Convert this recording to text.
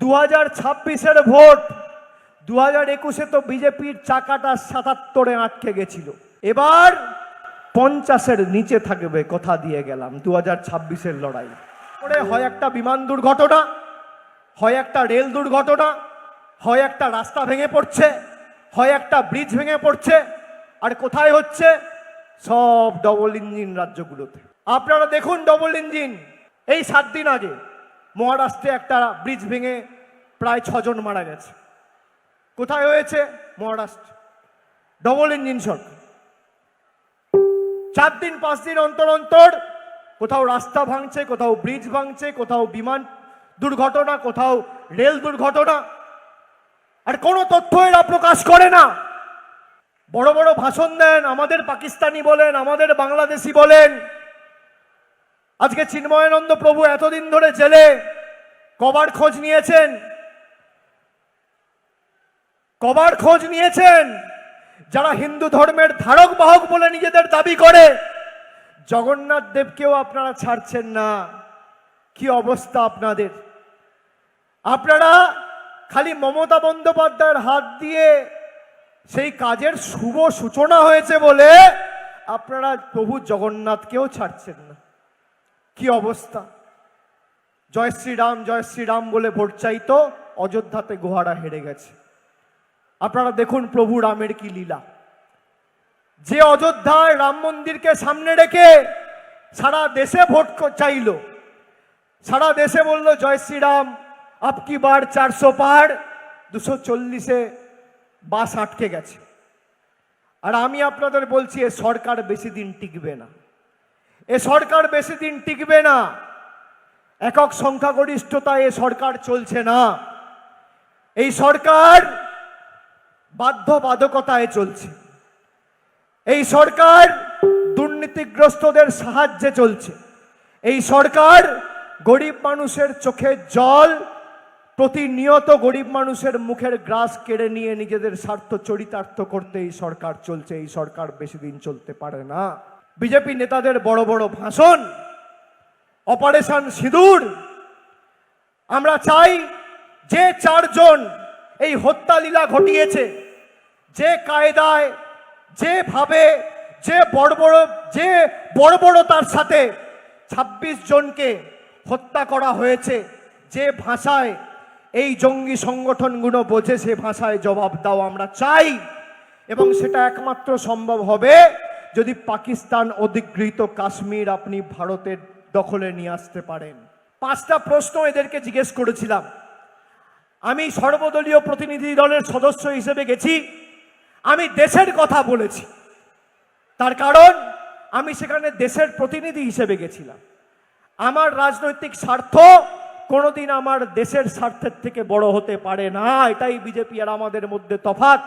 দু হাজার ছাব্বিশের ভোট। দু হাজার একুশে তো বিজেপির চাকাটা সাতাত্তরে আটকে গেছিল। এবার পঞ্চাশের নিচে থাকবে কথা দিয়ে গেলাম দু হাজার ছাব্বিশের লড়াই। পরে হয় একটা বিমান দুর্ঘটনা, হয় একটা রেল দুর্ঘটনা, হয় একটা রাস্তা ভেঙে পড়ছে, হয় একটা ব্রিজ ভেঙে পড়ছে, আর কোথায় হচ্ছে? সব ডবল ইঞ্জিন রাজ্যগুলোতে। আপনারা দেখুন ডবল ইঞ্জিন, এই সাত দিন আগে। মহারাষ্ট্রে একটা ব্রিজ ভেঙে প্রায় ছজন মারা গেছে। কোথায় হয়েছে? মহারাষ্ট্র। ডবল ইঞ্জিন সরকার চার দিন, পাঁচ দিন অন্তর অন্তর কোথাও রাস্তা ভাঙছে, কোথাও ব্রিজ ভাঙছে, কোথাও বিমান দুর্ঘটনা, কোথাও রেল দুর্ঘটনা। আর কোনো তথ্য এরা প্রকাশ করে না। বড় বড় ভাষণ দেন, আমাদের পাকিস্তানি বলেন, আমাদের বাংলাদেশি বলেন। আজকে চিন্ময়ানন্দ প্রভু এতদিন ধরে জেলে কবার খোঁজ নিয়েছেন? কবার খোঁজ নিয়েছেন? যারা হিন্দু ধর্মের ধারক বাহক বলে নিজেদের দাবি করে, জগন্নাথ দেবকেও আপনারা ছাড়ছেন না। কি অবস্থা আপনাদের? আপনারা খালি মমতা বন্দ্যোপাধ্যায়ের হাত দিয়ে সেই কাজের শুভ সূচনা হয়েছে বলে আপনারা প্রভু জগন্নাথকেও ছাড়ছেন না। কি অবস্থা? জয় শ্রীরাম জয় শ্রীরাম বলে ভোট চাইতো অযোধ্যাতে গোহারা হেরে গেছে। আপনারা দেখুন প্রভু রামের কি লীলা। যে অযোধ্যায় রাম মন্দিরকে সামনে রেখে সারা দেশে ভোট চাইলো, সারা দেশে বলল, জয় শ্রীরাম আপকি বার চারশো পার? দুশো চল্লিশে বাস আটকে গেছে। আর আমি আপনাদের বলছি, এ সরকার বেশি দিন টিকবে না। এ সরকার বেশি দিন টিকবে না। একক সংখ্যাগরিষ্ঠতায় এ সরকার চলছে না। এই সরকার বাধ্যবাধকতায় চলছে। এই সরকার দুর্নীতিগ্রস্তদের সাহায্যে চলছে। এই সরকার গরিব মানুষের চোখের জল, প্রতিনিয়ত গরিব মানুষের মুখের গ্রাস কেড়ে নিয়ে নিজেদের স্বার্থ চরিতার্থ করতে এই সরকার চলছে। এই সরকার বেশি দিন চলতে পারে না। বিজেপি নেতাদের বড় বড় ভাষণ, অপারেশন সিঁদুর। আমরা চাই যে চারজন এই হত্যা লীলা ঘটিয়েছে, যে কায়দায়, যেভাবে, যে বড় বড়, যে বড় বড় তার সাথে ২৬ জনকে হত্যা করা হয়েছে, যে ভাষায় এই জঙ্গি সংগঠনগুলো বোঝে সে ভাষায় জবাব দাও, আমরা চাই। এবং সেটা একমাত্র সম্ভব হবে যদি পাকিস্তান অধিকৃত কাশ্মীর আপনি ভারতের দখলে নিয়ে আসতে পারেন। পাঁচটা প্রশ্ন এদেরকে জিজ্ঞেস করেছিলাম। আমি সর্বদলীয় প্রতিনিধি দলের সদস্য হিসেবে গেছি। আমি দেশের কথা বলেছি। তার কারণ, আমি সেখানে দেশের প্রতিনিধি হিসেবে গেছিলাম। আমার রাজনৈতিক স্বার্থ কোনোদিন আমার দেশের স্বার্থের থেকে বড় হতে পারে না। এটাই বিজেপি আর আমাদের মধ্যে তফাৎ।